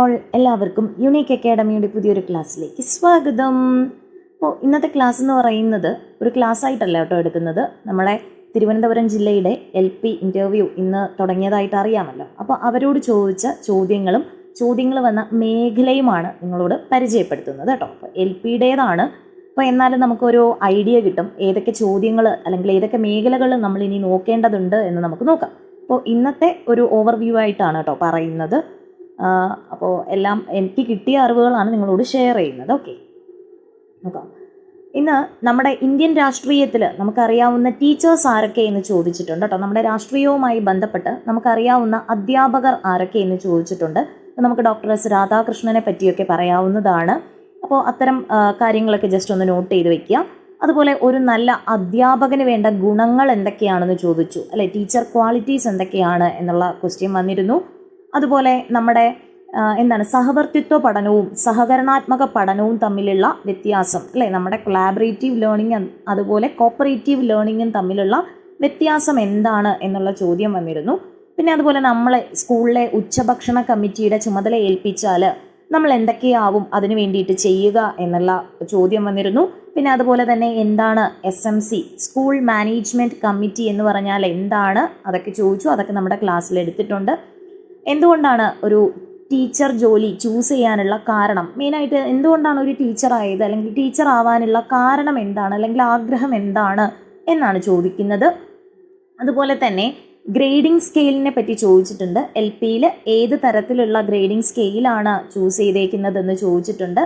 All എല്ലാവർക്കും unique അക്കാഡമിയുടെ പുതിയൊരു ക്ലാസ്സിലേക്ക് സ്വാഗതം. അപ്പോൾ ഇന്നത്തെ ക്ലാസ് എന്ന് പറയുന്നത് ഒരു ക്ലാസ് ആയിട്ടല്ല കേട്ടോ എടുക്കുന്നത്. നമ്മളെ തിരുവനന്തപുരം ജില്ലയുടെ എൽ പി ഇന്റർവ്യൂ ഇന്ന് തുടങ്ങിയതായിട്ട് അറിയാമല്ലോ. അപ്പോൾ അവരോട് ചോദിച്ച ചോദ്യങ്ങളും ചോദ്യങ്ങൾ വന്ന മേഖലയുമാണ് നിങ്ങളോട് പരിചയപ്പെടുത്തുന്നത് കേട്ടോ. അപ്പോൾ എൽ പിയുടേതാണ് അപ്പോൾ എന്നാലും നമുക്കൊരു ഐഡിയ കിട്ടും. ഏതൊക്കെ ചോദ്യങ്ങൾ അല്ലെങ്കിൽ ഏതൊക്കെ മേഖലകൾ നമ്മൾ ഇനി നോക്കേണ്ടതുണ്ട് എന്ന് നമുക്ക് നോക്കാം. അപ്പോൾ ഇന്നത്തെ ഒരു ഓവർവ്യൂ ആയിട്ടാണ് കേട്ടോ പറയുന്നത്. അപ്പോൾ എല്ലാം എനിക്ക് കിട്ടിയ അറിവുകളാണ് നിങ്ങളോട് ഷെയർ ചെയ്യുന്നത്. ഓക്കെ നോക്കാം. ഇന്ന് നമ്മുടെ ഇന്ത്യൻ രാഷ്ട്രീയത്തിൽ നമുക്കറിയാവുന്ന ടീച്ചേഴ്സ് ആരൊക്കെ എന്ന് ചോദിച്ചിട്ടുണ്ട് കേട്ടോ നമ്മുടെ രാഷ്ട്രീയവുമായി ബന്ധപ്പെട്ട് നമുക്കറിയാവുന്ന അധ്യാപകർ ആരൊക്കെ എന്ന് ചോദിച്ചിട്ടുണ്ട്. നമുക്ക് ഡോക്ടർ എസ് രാധാകൃഷ്ണനെ പറ്റിയൊക്കെ പറയാവുന്നതാണ്. അപ്പോൾ അത്തരം കാര്യങ്ങളൊക്കെ ജസ്റ്റ് ഒന്ന് നോട്ട് ചെയ്ത് വെക്കുക അതുപോലെ ഒരു നല്ല അധ്യാപകന് വേണ്ട ഗുണങ്ങൾ എന്തൊക്കെയാണെന്ന് ചോദിച്ചു. അല്ലെ ടീച്ചർ ക്വാളിറ്റീസ് എന്തൊക്കെയാണ് എന്നുള്ള ക്വസ്റ്റ്യൻ വന്നിരുന്നു. അതുപോലെ നമ്മുടെ എന്താണ് സഹവർത്തിത്വ പഠനവും സഹകരണാത്മക പഠനവും തമ്മിലുള്ള വ്യത്യാസം അല്ലേ? നമ്മുടെ കൊളാബറേറ്റീവ് ലേണിംഗ് അതുപോലെ കോപ്പറേറ്റീവ് ലേണിംഗും തമ്മിലുള്ള വ്യത്യാസം എന്താണ് എന്നുള്ള ചോദ്യം വന്നിരുന്നു. പിന്നെ അതുപോലെ നമ്മളെ സ്കൂളിലെ ഉച്ചഭക്ഷണ കമ്മിറ്റിയുടെ ചുമതല ഏൽപ്പിച്ചാൽ നമ്മൾ എന്തൊക്കെയാവും അതിനു വേണ്ടിയിട്ട് ചെയ്യുക എന്നുള്ള ചോദ്യം വന്നിരുന്നു. പിന്നെ അതുപോലെ തന്നെ എന്താണ് S M C school management committee എന്ന് പറഞ്ഞാൽ എന്താണ്? അതൊക്കെ ചോദിച്ചു അതൊക്കെ നമ്മുടെ ക്ലാസ്സിൽ എടുത്തിട്ടുണ്ട്. എന്തുകൊണ്ടാണ് ഒരു ടീച്ചർ ജോലി ചൂസ് ചെയ്യാനുള്ള കാരണം? മെയിനായിട്ട് എന്തുകൊണ്ടാണ് ഒരു ടീച്ചർ ആയത്? അല്ലെങ്കിൽ ടീച്ചർ ആവാനുള്ള കാരണം എന്താണ്? അല്ലെങ്കിൽ ആഗ്രഹം എന്താണ്? എന്നാണ് ചോദിക്കുന്നത്. അതുപോലെ തന്നെ ഗ്രേഡിംഗ് സ്കെയിലിനെ പറ്റി ചോദിച്ചിട്ടുണ്ട്. എൽ പിയിൽ ഏത് തരത്തിലുള്ള ഗ്രേഡിംഗ് സ്കെയിലാണ് ചൂസ് ചെയ്തേക്കുന്നതെന്ന് ചോദിച്ചിട്ടുണ്ട്.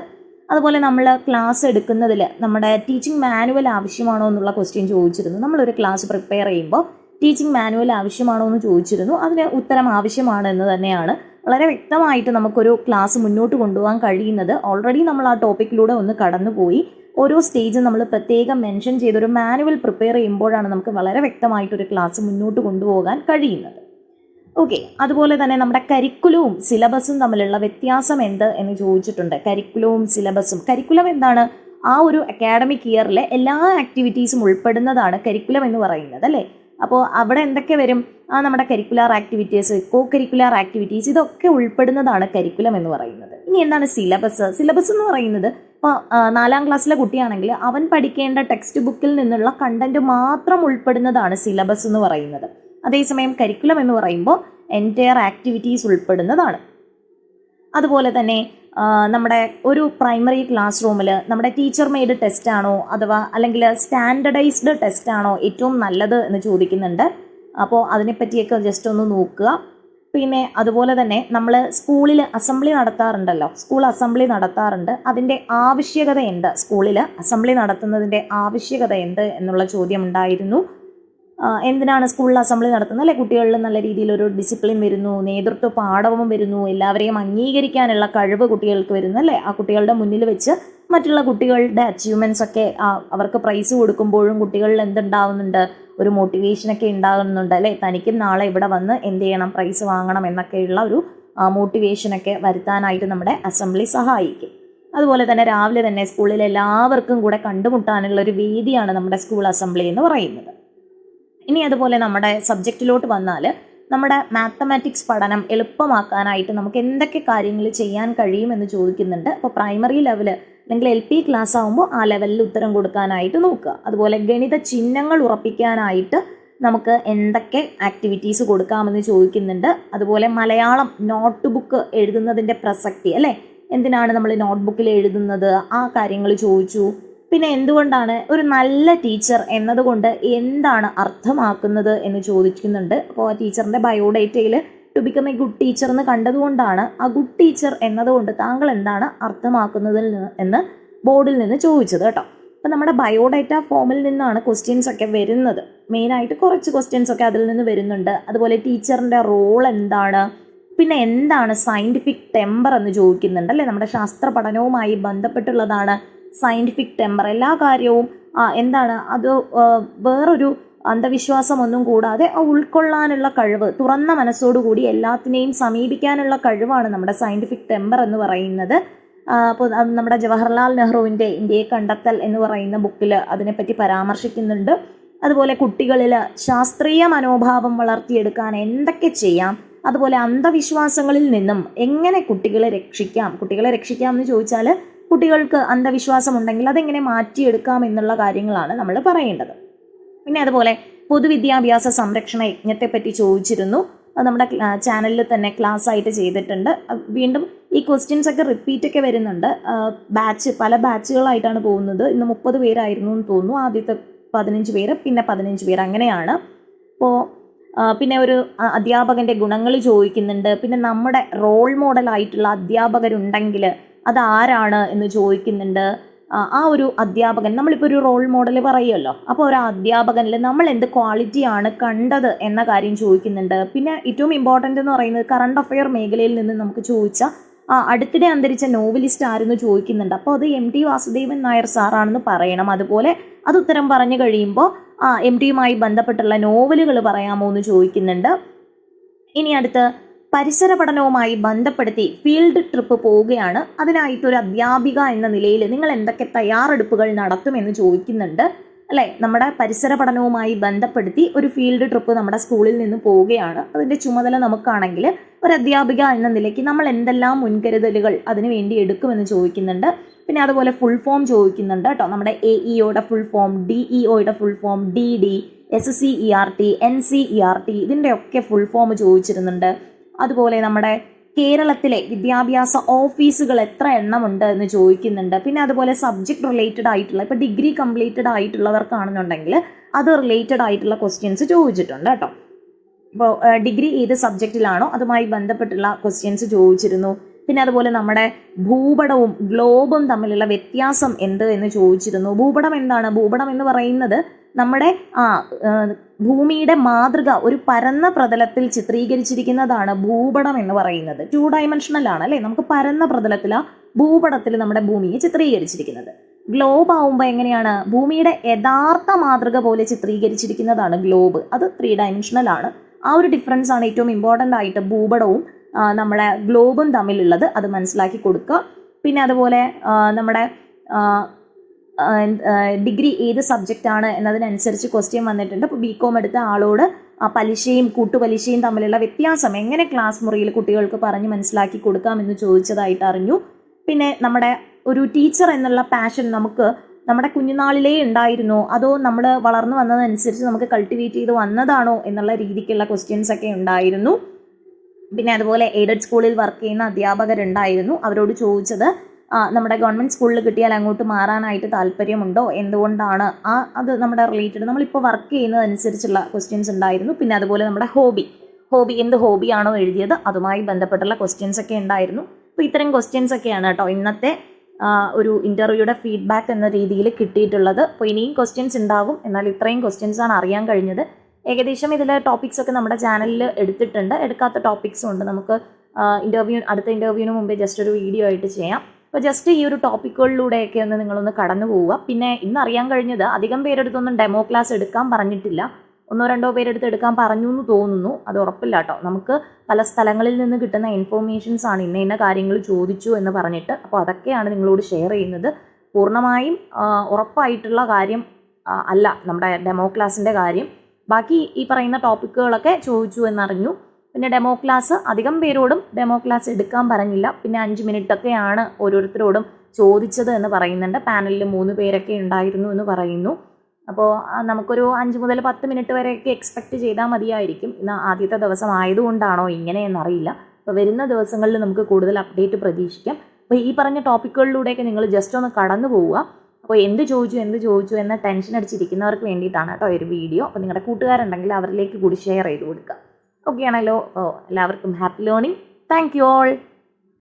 അതുപോലെ നമ്മൾ ക്ലാസ് എടുക്കുന്നതിൽ നമ്മുടെ ടീച്ചിങ് മാനുവൽ ആവശ്യമാണോ എന്നുള്ള ക്വസ്റ്റ്യൻ ചോദിച്ചിരുന്നു. നമ്മളൊരു ക്ലാസ് പ്രിപ്പയർ ചെയ്യുമ്പോൾ ടീച്ചിങ് മാനുവൽ ആവശ്യമാണോ എന്ന് ചോദിച്ചിരുന്നു. അതിന് ഉത്തരം ആവശ്യമാണ് എന്ന് തന്നെയാണ് വളരെ വ്യക്തമായിട്ട് നമുക്കൊരു ക്ലാസ് മുന്നോട്ട് കൊണ്ടുപോകാൻ കഴിയുന്നത്. ഓൾറെഡി നമ്മൾ ആ ടോപ്പിക്കിലൂടെ ഒന്ന് കടന്നുപോയി. ഓരോ സ്റ്റേജും നമ്മൾ പ്രത്യേകം മെൻഷൻ ചെയ്തൊരു മാനുവൽ പ്രിപ്പയർ ചെയ്യുമ്പോഴാണ് നമുക്ക് വളരെ വ്യക്തമായിട്ടൊരു ക്ലാസ് മുന്നോട്ട് കൊണ്ടുപോകാൻ കഴിയുന്നത്. ഓക്കെ അതുപോലെ തന്നെ നമ്മുടെ കരിക്കുലവും സിലബസും തമ്മിലുള്ള വ്യത്യാസം എന്ത് എന്ന് ചോദിച്ചിട്ടുണ്ട്. കരിക്കുലവും സിലബസും കരിക്കുലം എന്താണ്? ആ ഒരു അക്കാഡമിക് ഇയറിലെ എല്ലാ ആക്ടിവിറ്റീസും ഉൾപ്പെടുന്നതാണ് കരിക്കുലം എന്ന് പറയുന്നത് അല്ലേ? അപ്പോൾ അവിടെ എന്തൊക്കെ വരും? ആ നമ്മുടെ curricular activities co curricular activities ഇതൊക്കെ ഉൾപ്പെടുന്നതാണ് കരിക്കുലം എന്ന് പറയുന്നത്. ഇനി എന്താണ് സിലബസ് സിലബസ് എന്ന് പറയുന്നത് ഇപ്പോൾ നാലാം ക്ലാസ്സിലെ കുട്ടിയാണെങ്കിൽ അവൻ പഠിക്കേണ്ട ടെക്സ്റ്റ് ബുക്കിൽ നിന്നുള്ള കണ്ടന്റ് മാത്രം ഉൾപ്പെടുന്നതാണ് സിലബസ് എന്ന് പറയുന്നത്. അതേസമയം കരിക്കുലം എന്ന് പറയുമ്പോൾ എന്റയർ ആക്ടിവിറ്റീസ് ഉൾപ്പെടുന്നതാണ്. അതുപോലെ തന്നെ നമ്മുടെ ഒരു പ്രൈമറി ക്ലാസ് റൂമിൽ നമ്മുടെ ടീച്ചർ മെയ്ഡ് ടെസ്റ്റ് ആണോ അഥവാ അല്ലെങ്കിൽ സ്റ്റാൻഡർഡൈസ്ഡ് ടെസ്റ്റ് ആണോ ഏറ്റവും നല്ലത് എന്ന് ചോദിക്കുന്നുണ്ട്. അപ്പോൾ അതിനെപ്പറ്റിയൊക്കെ ജസ്റ്റ് ഒന്ന് നോക്കുക. പിന്നെ അതുപോലെ തന്നെ നമ്മൾ സ്കൂളിൽ അസംബ്ലി നടത്താറുണ്ടല്ലോ. സ്കൂൾ അസംബ്ലി നടത്താറുണ്ട്. അതിന്റെ ആവശ്യകത എന്ത്? സ്കൂളിൽ അസംബ്ലി നടത്തുന്നതിന്റെ ആവശ്യകത എന്ത് എന്നുള്ള ചോദ്യം ഉണ്ടായിരുന്നു. എന്തിനാണ് സ്കൂളിൽ അസംബ്ലി നടത്തുന്നത്? അല്ലെ കുട്ടികളിൽ നല്ല രീതിയിൽ ഒരു ഡിസിപ്ലിൻ വരുന്നു നേതൃത്വ പാഠവും വരുന്നു എല്ലാവരെയും അംഗീകരിക്കാനുള്ള കഴിവ് കുട്ടികൾക്ക് വരുന്നു അല്ലേ? ആ കുട്ടികളുടെ മുന്നിൽ വെച്ച് മറ്റുള്ള കുട്ടികളുടെ അച്ചീവ്മെന്റ്സ് ഒക്കെ അവർക്ക് പ്രൈസ് കൊടുക്കുമ്പോഴും കുട്ടികളിൽ എന്തുണ്ടാവുന്നുണ്ട്? ഒരു മോട്ടിവേഷനൊക്കെ ഉണ്ടാകുന്നുണ്ട് അല്ലേ? തനിക്കും നാളെ ഇവിടെ വന്ന് എന്ത് ചെയ്യണം? പ്രൈസ് വാങ്ങണം എന്നൊക്കെയുള്ള ഒരു മോട്ടിവേഷനൊക്കെ വരുത്താനായിട്ട് നമ്മുടെ അസംബ്ലി സഹായിക്കും. അതുപോലെ തന്നെ രാവിലെ തന്നെ സ്കൂളിൽ എല്ലാവർക്കും കൂടെ കണ്ടുമുട്ടാനുള്ള ഒരു വേദിയാണ് നമ്മുടെ സ്കൂൾ അസംബ്ലി എന്ന് പറയുന്നത്. ഇനി അതുപോലെ നമ്മുടെ സബ്ജക്റ്റിലോട്ട് വന്നാൽ നമ്മുടെ മാത്തമാറ്റിക്സ് പഠനം എളുപ്പമാക്കാനായിട്ട് നമുക്ക് എന്തൊക്കെ കാര്യങ്ങൾ ചെയ്യാൻ കഴിയുമെന്ന് ചോദിക്കുന്നുണ്ട്. അപ്പോൾ പ്രൈമറി ലെവൽ അല്ലെങ്കിൽ എൽ പി ക്ലാസ് ആകുമ്പോൾ ആ ലെവലിൽ ഉത്തരം കൊടുക്കാനായിട്ട് നോക്കുക. അതുപോലെ ഗണിത ചിഹ്നങ്ങൾ ഉറപ്പിക്കാനായിട്ട് നമുക്ക് എന്തൊക്കെ ആക്ടിവിറ്റീസ് കൊടുക്കാമെന്ന് ചോദിക്കുന്നുണ്ട്. അതുപോലെ മലയാളം നോട്ട് ബുക്ക് എഴുതുന്നതിന്റെ പ്രസക്തി അല്ലേ? എന്തിനാണ് നമ്മൾ നോട്ട് ബുക്കിൽ എഴുതുന്നത്? ആ കാര്യങ്ങൾ ചോദിച്ചു. പിന്നെ എന്തുകൊണ്ടാണ് ഒരു നല്ല ടീച്ചർ എന്നതുകൊണ്ട് എന്താണ് അർത്ഥമാക്കുന്നത് എന്ന് ചോദിക്കുന്നുണ്ട്. അപ്പോൾ ആ ടീച്ചറിന്റെ ബയോഡേറ്റയിൽ to become a good teacher എന്ന് കണ്ടതുകൊണ്ടാണ് ആ ഗുഡ് ടീച്ചർ എന്നതുകൊണ്ട് താങ്കൾ എന്താണ് അർത്ഥമാക്കുന്നത് എന്ന് ബോർഡിൽ നിന്ന് ചോദിച്ചത് കേട്ടോ. അപ്പം നമ്മുടെ ബയോഡേറ്റ ഫോമിൽ നിന്നാണ് ക്വസ്റ്റ്യൻസ് ഒക്കെ വരുന്നത്. മെയിനായിട്ട് കുറച്ച് ക്വസ്റ്റ്യൻസ് ഒക്കെ അതിൽ നിന്ന് വരുന്നുണ്ട്. അതുപോലെ ടീച്ചറിന്റെ റോൾ എന്താണ്? പിന്നെ എന്താണ് സയന്റിഫിക് ടെമ്പർ എന്ന് ചോദിക്കുന്നുണ്ട് അല്ലേ? നമ്മുടെ ശാസ്ത്ര പഠനവുമായി ബന്ധപ്പെട്ടുള്ളതാണ് സയന്റിഫിക് ടെമ്പർ എല്ലാ കാര്യവും എന്താണ് അത് വേറൊരു അന്ധവിശ്വാസമൊന്നും കൂടാതെ ഉൾക്കൊള്ളാനുള്ള കഴിവ് തുറന്ന മനസ്സോടുകൂടി എല്ലാത്തിനെയും സമീപിക്കാനുള്ള കഴിവാണ് നമ്മുടെ സയന്റിഫിക് ടെമ്പർ എന്ന് പറയുന്നത്. അപ്പോൾ നമ്മുടെ ജവഹർലാൽ നെഹ്റുവിന്റെ ഇന്ത്യയെ കണ്ടെത്തൽ എന്ന് പറയുന്ന ബുക്കിൽ അതിനെപ്പറ്റി പരാമർശിക്കുന്നുണ്ട്. അതുപോലെ കുട്ടികളിൽ ശാസ്ത്രീയ മനോഭാവം വളർത്തിയെടുക്കാൻ എന്തൊക്കെ ചെയ്യാം അതുപോലെ അന്ധവിശ്വാസങ്ങളിൽ നിന്നും എങ്ങനെ കുട്ടികളെ രക്ഷിക്കാം കുട്ടികളെ രക്ഷിക്കാം എന്ന് ചോദിച്ചാൽ കുട്ടികൾക്ക് അന്ധവിശ്വാസം ഉണ്ടെങ്കിൽ അതെങ്ങനെ മാറ്റിയെടുക്കാം എന്നുള്ള കാര്യങ്ങളാണ് നമ്മൾ പറയേണ്ടത്. പിന്നെ അതുപോലെ പൊതുവിദ്യാഭ്യാസ സംരക്ഷണ യജ്ഞത്തെപ്പറ്റി ചോദിച്ചിരുന്നു. അത് നമ്മുടെ ചാനലിൽ തന്നെ ക്ലാസ് ആയിട്ട് ചെയ്തിട്ടുണ്ട് വീണ്ടും ഈ ക്വസ്റ്റ്യൻസ് ഒക്കെ റിപ്പീറ്റ് ഒക്കെ വരുന്നുണ്ട്. ബാച്ച് പല ബാച്ചുകളായിട്ടാണ് പോകുന്നത്. ഇന്ന് മുപ്പത് പേരായിരുന്നു എന്ന് തോന്നുന്നു. ആദ്യത്തെ പതിനഞ്ച് പേര് പിന്നെ പതിനഞ്ച് പേര് അങ്ങനെയാണ്. അപ്പോൾ പിന്നെ ഒരു അധ്യാപകന്റെ ഗുണങ്ങൾ ചോദിക്കുന്നുണ്ട്. പിന്നെ നമ്മുടെ റോൾ മോഡലായിട്ടുള്ള അധ്യാപകരുണ്ടെങ്കിൽ അത് ആരാണ് എന്ന് ചോദിക്കുന്നുണ്ട്. ആ, ആ ഒരു അധ്യാപകൻ നമ്മളിപ്പോൾ ഒരു റോൾ മോഡൽ പറയുമല്ലോ. അപ്പോൾ ഒരു അധ്യാപകനിൽ നമ്മൾ എന്ത് ക്വാളിറ്റിയാണ് കണ്ടത് എന്ന കാര്യം ചോദിക്കുന്നുണ്ട്. പിന്നെ ഏറ്റവും ഇമ്പോർട്ടന്റ് എന്ന് പറയുന്നത് കറണ്ട് അഫെയർ മേഖലയിൽ നിന്ന് നമുക്ക് ചോദിച്ച ആ, അടുത്തിടെ അന്തരിച്ച നോവലിസ്റ്റ് ആരെന്ന് ചോദിക്കുന്നുണ്ട്. അപ്പോൾ അത് എം ടി വാസുദേവൻ നായർ സാറാണെന്ന് പറയണം. അതുപോലെ അത് ഉത്തരം പറഞ്ഞു കഴിയുമ്പോൾ ആ എം ടിയുമായി ബന്ധപ്പെട്ടുള്ള നോവലുകൾ പറയാമോ എന്ന് ചോദിക്കുന്നുണ്ട്. ഇനി അടുത്ത് പരിസര പഠനവുമായി ബന്ധപ്പെടുത്തി ഫീൽഡ് ട്രിപ്പ് പോവുകയാണ്. അതിനായിട്ട് ഒരു അധ്യാപിക എന്ന നിലയിൽ നിങ്ങൾ എന്തൊക്കെ തയ്യാറെടുപ്പുകൾ നടത്തുമെന്ന് ചോദിക്കുന്നുണ്ട്. അല്ലേ? നമ്മുടെ പരിസര പഠനവുമായി ബന്ധപ്പെടുത്തി ഒരു ഫീൽഡ് ട്രിപ്പ് നമ്മുടെ സ്കൂളിൽ നിന്ന് പോവുകയാണ്. അതിന്റെ ചുമതല നമുക്കാണെങ്കിൽ ഒരു അധ്യാപിക എന്ന നിലയ്ക്ക് നമ്മൾ എന്തെല്ലാം മുൻകരുതലുകൾ അതിനുവേണ്ടി എടുക്കുമെന്ന് ചോദിക്കുന്നുണ്ട്. പിന്നെ അതുപോലെ ഫുൾ ഫോം ചോദിക്കുന്നുണ്ട് കേട്ടോ. നമ്മുടെ എ ഇഒയുടെ full form D ഇഒയുടെ full form D D S C E R T N C E R T ഇതിന്റെയൊക്കെ ഫുൾ ഫോം ചോദിച്ചിരുന്നുണ്ട്. അതുപോലെ നമ്മുടെ കേരളത്തിലെ വിദ്യാഭ്യാസ ഓഫീസുകൾ എത്ര എണ്ണമുണ്ട് എന്ന് ചോദിക്കുന്നുണ്ട്. പിന്നെ അതുപോലെ സബ്ജക്ട് റിലേറ്റഡ് ആയിട്ടുള്ള ഇപ്പോൾ ഡിഗ്രി കംപ്ലീറ്റഡ് ആയിട്ടുള്ളവർക്കാണെന്നുണ്ടെങ്കിൽ അത് റിലേറ്റഡ് ആയിട്ടുള്ള ക്വസ്റ്റ്യൻസ് ചോദിച്ചിട്ടുണ്ട് കേട്ടോ. ഇപ്പോൾ ഡിഗ്രി ഏത് സബ്ജക്റ്റിലാണോ അതുമായി ബന്ധപ്പെട്ടുള്ള ക്വസ്റ്റ്യൻസ് ചോദിച്ചിരുന്നു. പിന്നെ അതുപോലെ നമ്മുടെ ഭൂപടവും ഗ്ലോബും തമ്മിലുള്ള വ്യത്യാസം എന്ത് എന്ന് ചോദിച്ചിരുന്നു. ഭൂപടം എന്താണ്? ഭൂപടം എന്ന് പറയുന്നത് നമ്മുടെ ആ ഭൂമിയുടെ മാതൃക ഒരു പരന്ന പ്രതലത്തിൽ ചിത്രീകരിച്ചിരിക്കുന്നതാണ് ഭൂപടം എന്ന് പറയുന്നത്. ടു ഡയമെൻഷണൽ ആണ് അല്ലേ? നമുക്ക് പരന്ന പ്രതലത്തിൽ ആ ഭൂപടത്തിൽ നമ്മുടെ ഭൂമിയെ ചിത്രീകരിച്ചിരിക്കുന്നത്. ഗ്ലോബ് ആവുമ്പോൾ എങ്ങനെയാണ്? ഭൂമിയുടെ യഥാർത്ഥ മാതൃക പോലെ ചിത്രീകരിച്ചിരിക്കുന്നതാണ് ഗ്ലോബ് അത് ത്രീ ഡയമെൻഷണൽ ആണ്. ആ ഒരു ഡിഫറൻസ് ആണ് ഏറ്റവും ഇമ്പോർട്ടന്റ് ആയിട്ട് ഭൂപടവും നമ്മുടെ ഗ്ലോബും തമ്മിലുള്ളത്. അത് മനസ്സിലാക്കി കൊടുക്കുക. പിന്നെ അതുപോലെ നമ്മുടെ ഡിഗ്രി ഏത് സബ്ജക്റ്റ് ആണ് എന്നതിനനുസരിച്ച് ക്വസ്റ്റ്യൻ വന്നിട്ടുണ്ട്. അപ്പോൾ ബി കോം എടുത്ത ആളോട് ആ പലിശയും കൂട്ടുപലിശയും തമ്മിലുള്ള വ്യത്യാസം എങ്ങനെ ക്ലാസ് മുറിയിൽ കുട്ടികൾക്ക് പറഞ്ഞ് മനസ്സിലാക്കി കൊടുക്കാമെന്ന് ചോദിച്ചതായിട്ട് അറിഞ്ഞു. പിന്നെ നമ്മുടെ ഒരു ടീച്ചർ എന്നുള്ള പാഷൻ നമുക്ക് നമ്മുടെ കുഞ്ഞുനാളിലേ ഉണ്ടായിരുന്നോ? അതോ നമ്മൾ വളർന്നു വന്നതനുസരിച്ച് നമുക്ക് കൾട്ടിവേറ്റ് ചെയ്ത് വന്നതാണോ എന്നുള്ള രീതിക്കുള്ള ക്വസ്റ്റ്യൻസ് ഒക്കെ ഉണ്ടായിരുന്നു. പിന്നെ അതുപോലെ എയ്ഡഡ് സ്കൂളിൽ വർക്ക് ചെയ്യുന്ന അധ്യാപകരുണ്ടായിരുന്നു. അവരോട് ചോദിച്ചത് നമ്മുടെ ഗവൺമെന്റ് സ്കൂളിൽ കിട്ടിയാൽ അങ്ങോട്ട് മാറാനായിട്ട് താല്പര്യമുണ്ടോ? എന്തുകൊണ്ടാണ്? ആ അത് നമ്മുടെ റിലേറ്റഡ് നമ്മളിപ്പോൾ വർക്ക് ചെയ്യുന്നതനുസരിച്ചുള്ള ക്വസ്റ്റ്യൻസ് ഉണ്ടായിരുന്നു. പിന്നെ അതുപോലെ നമ്മുടെ ഹോബി ഹോബി എന്ത് ഹോബിയാണോ എഴുതിയത്? അതുമായി ബന്ധപ്പെട്ടുള്ള ക്വസ്റ്റ്യൻസ് ഒക്കെ ഉണ്ടായിരുന്നു. അപ്പോൾ ഇത്തരം ക്വസ്റ്റ്യൻസ് ഒക്കെയാണ് കേട്ടോ ഇന്നത്തെ ഒരു ഇന്റർവ്യൂയുടെ ഫീഡ്ബാക്ക് എന്ന രീതിയിൽ കിട്ടിയിട്ടുള്ളത്. അപ്പോൾ ഇനിയും ക്വസ്റ്റ്യൻസ് ഉണ്ടാകും. എന്നാൽ ഇത്രയും ക്വസ്റ്റ്യൻസ് ആണ് അറിയാൻ കഴിഞ്ഞത്. ഏകദേശം ഇതിൽ ടോപ്പിക്സ് ഒക്കെ നമ്മുടെ ചാനലിൽ എടുത്തിട്ടുണ്ട്. എടുക്കാത്ത ടോപ്പിക്സും ഉണ്ട്. നമുക്ക് ഇന്റർവ്യൂ അടുത്ത ഇന്റർവ്യൂവിന് മുമ്പേ ജസ്റ്റ് ഒരു വീഡിയോ ആയിട്ട് ചെയ്യാം. അപ്പോൾ ജസ്റ്റ് ഈ ഒരു ടോപ്പിക്കുകളിലൂടെയൊക്കെ ഒന്ന് നിങ്ങളൊന്ന് കടന്നു പോവുക. പിന്നെ ഇന്ന് അറിയാൻ കഴിഞ്ഞത് അധികം പേരെടുത്തൊന്നും ഡെമോ ക്ലാസ് എടുക്കാൻ പറഞ്ഞിട്ടില്ല. ഒന്നോ രണ്ടോ പേരെടുത്ത് എടുക്കാൻ പറഞ്ഞു എന്ന് തോന്നുന്നു. അത് ഉറപ്പില്ല കേട്ടോ. നമുക്ക് പല സ്ഥലങ്ങളിൽ നിന്ന് കിട്ടുന്ന ഇൻഫോർമേഷൻസ് ആണ് ഇന്ന ഇന്ന കാര്യങ്ങൾ ചോദിച്ചു എന്ന് പറഞ്ഞിട്ട്. അപ്പോൾ അതൊക്കെയാണ് നിങ്ങളോട് ഷെയർ ചെയ്യുന്നത്. പൂർണമായും ഉറപ്പായിട്ടുള്ള കാര്യം അല്ല നമ്മുടെ ഡെമോ ക്ലാസ്സിന്റെ കാര്യം. ബാക്കി ഈ പറയുന്ന ടോപ്പിക്കുകളൊക്കെ ചോദിച്ചു എന്നറിഞ്ഞു. പിന്നെ ഡെമോ ക്ലാസ് അധികം പേരോടും ഡെമോ ക്ലാസ് എടുക്കാൻ പറഞ്ഞില്ല. പിന്നെ അഞ്ച് മിനിറ്റൊക്കെയാണ് ഓരോരുത്തരോടും ചോദിച്ചത് എന്ന് പറയുന്നുണ്ട്. പാനലിൽ മൂന്ന് പേരൊക്കെ ഉണ്ടായിരുന്നു എന്ന് പറയുന്നു. അപ്പോൾ നമുക്കൊരു അഞ്ച് മുതൽ പത്ത് മിനിറ്റ് വരെയൊക്കെ എക്സ്പെക്റ്റ് ചെയ്താൽ മതിയായിരിക്കും. ഇന്ന് ആദ്യത്തെ ദിവസം ആയതുകൊണ്ടാണോ ഇങ്ങനെയെന്നറിയില്ല അപ്പോൾ വരുന്ന ദിവസങ്ങളിൽ നമുക്ക് കൂടുതൽ അപ്ഡേറ്റ് പ്രതീക്ഷിക്കാം. അപ്പോൾ ഈ പറഞ്ഞ ടോപ്പിക്കുകളിലൂടെയൊക്കെ നിങ്ങൾ ജസ്റ്റ് ഒന്ന് കടന്നു പോവുക. അപ്പോൾ എന്ത് ചോദിച്ചു എന്ത് ചോദിച്ചു എന്ന ടെൻഷൻ അടിച്ചിരിക്കുന്നവർക്ക് വേണ്ടിയിട്ടാണ് കേട്ടോ ഒരു വീഡിയോ അപ്പോൾ നിങ്ങളുടെ കൂട്ടുകാരുണ്ടെങ്കിൽ അവരിലേക്ക് കൂടി ഷെയർ ചെയ്ത് കൊടുക്കുക. ഓക്കെ ആണല്ലോ എല്ലാവർക്കും happy learning. Thank you all.